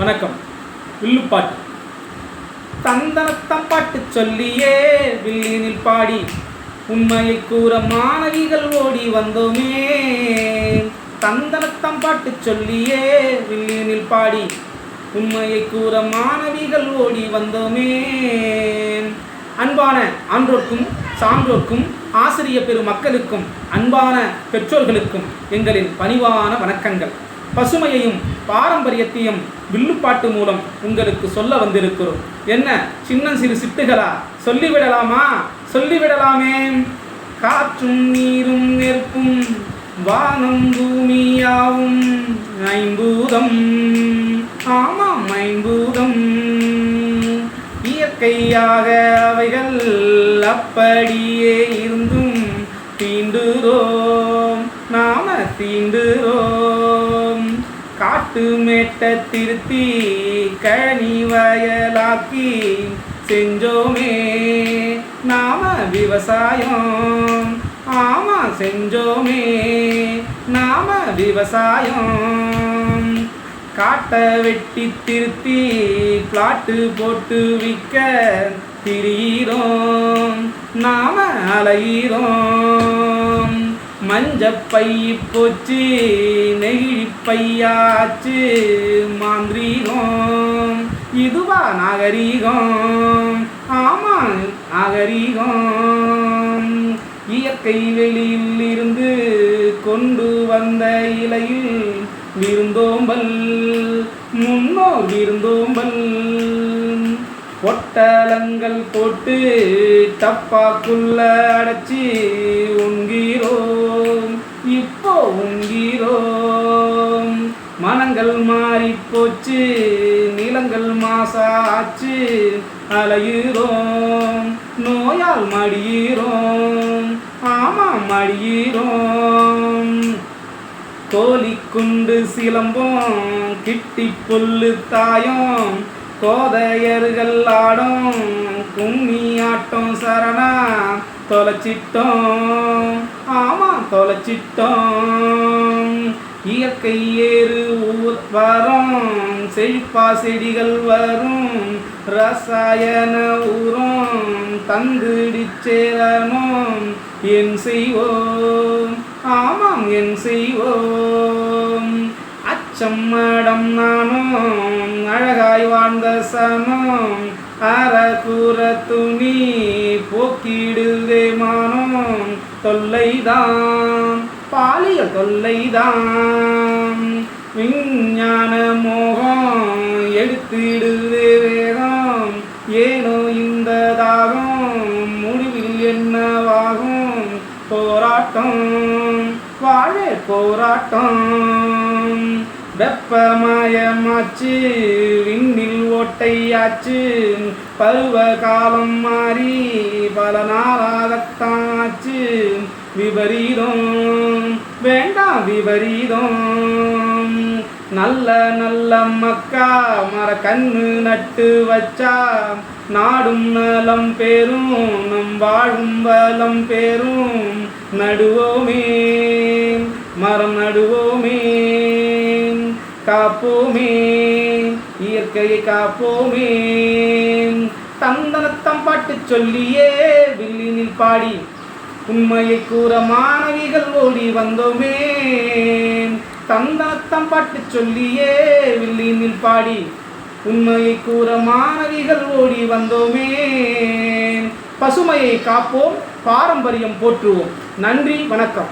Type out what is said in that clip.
வணக்கம். வில்லுப்பாட்டு தந்தனத்தம்பாட்டு சொல்லியே வில்லினில் பாடி உண்மையை கூற மாணவிகள் ஓடி வந்தோமே. தந்தனத்தம்பாட்டு சொல்லியே வில்லினில் பாடி உண்மையை கூற மாணவிகள் ஓடி வந்தோமே. அன்பான ஆன்றோர்க்கும் சான்றோர்க்கும் ஆசிரிய பெருமக்களுக்கும் அன்பான பெற்றோர்களுக்கும் எங்களின் பணிவான வணக்கங்கள். பசுமையையும் பாரம்பரியத்தையும் வில்லுப்பாட்டு மூலம் உங்களுக்கு சொல்ல வந்திருக்கிறோம். என்ன? சின்ன சிறு சிட்டுகளா? சொல்லிவிடலாமா? சொல்லிவிடலாமே காற்றும் நீரும் நெருப்பும் வானம் பூமியாவும் ஐம்பூதம். ஆமாம் ஐம்பூதம். இயற்கையாக அவைகள் அப்படியே இருந்தும் தீண்டுதோ. நாம தீண்டுறோம் காட்டு மேட்ட திருத்தி கனி வயலாக்கி செஞ்சோமே. நாம விவசாயம் ஆமா செஞ்சோமே. நாம விவசாயம். காட்டை வெட்டி திருத்தி பிளாட்டு போட்டு விற்க திரியிறோம். நாம அலையிறோம். மஞ்சப்பை போச்சு நெகிழிப்பையாச்சு மாந்திரீகம் இதுவா நாகரீகம் ஆமா நாகரீகம். இயற்கை வெளியில் இருந்து கொண்டு வந்த இலையில் விருந்தோம்பல் முன்னோர் விருந்தோம்பல். ஒட்டலங்கள் போட்டு டப்பாக்குள்ள அடைச்சி உண்கிறோம். இப்போ உண்கிறோம். மனங்கள் மாறி போச்சு நிலங்கள் மாசாச்சு அலையிறோம். நோயால் மடியிறோம் ஆமாம் மடியிறோம். கோழி குண்டு சிலம்பம் கிட்டி புல்லு தாயம். கோதையர்கள் ஆடும் கும்மி ஆட்டம் சரணா தொலைச்சிட்டோம். ஆமா தொலைச்சிட்டோம். இயற்கை ஏறு ஊர் வரும். செழிப்பா செடிகள் வரும். ரசாயன உரம் தந்துடிச்சேரணும் என் செய்வோம். ஆமாம் என் செய்வோம். அச்சம் மடம் நானும் அழகாய் வாழ்ந்த சனம் அறக்கூற துணி போக்கிடுதேமா தொல்லைதான். பாலியல் தொல்லைதான். விஞ்ஞான மோகம் எடுத்திடுதே வேகம் ஏனோ இந்த தாகம் முடிவில் என்னவாகும். போராட்டம் வாழே போராட்டம். வெப்பமயமாச்சு விண்ணில் ஓட்டையாச்சு பருவ காலம் மாறி பல நாளாகத்தாச்சு. விபரீதம் வேண்டாம் விபரீதம். நல்ல நல்ல மக்கா மர கண்ணு நட்டு வச்சா நாடும் நலம் பேரும் நம் வாழும் வளம் பேரும். நடுவோமே மரம் நடுவோம் காப்போமே இயற்கையை காப்போமே தந்தனத்தம் பாட்டு சொல்லியே வில்லினில் பாடி உண்மையை கூற மாணவிகள் ஓடி வந்தோமே தந்தனத்தம் பாட்டு சொல்லியே வில்லினில் பாடி உண்மையை கூற மாணவிகள் ஓடி வந்தோமே பசுமையை காப்போம் பாரம்பரியம் போற்றுவோம். நன்றி வணக்கம்.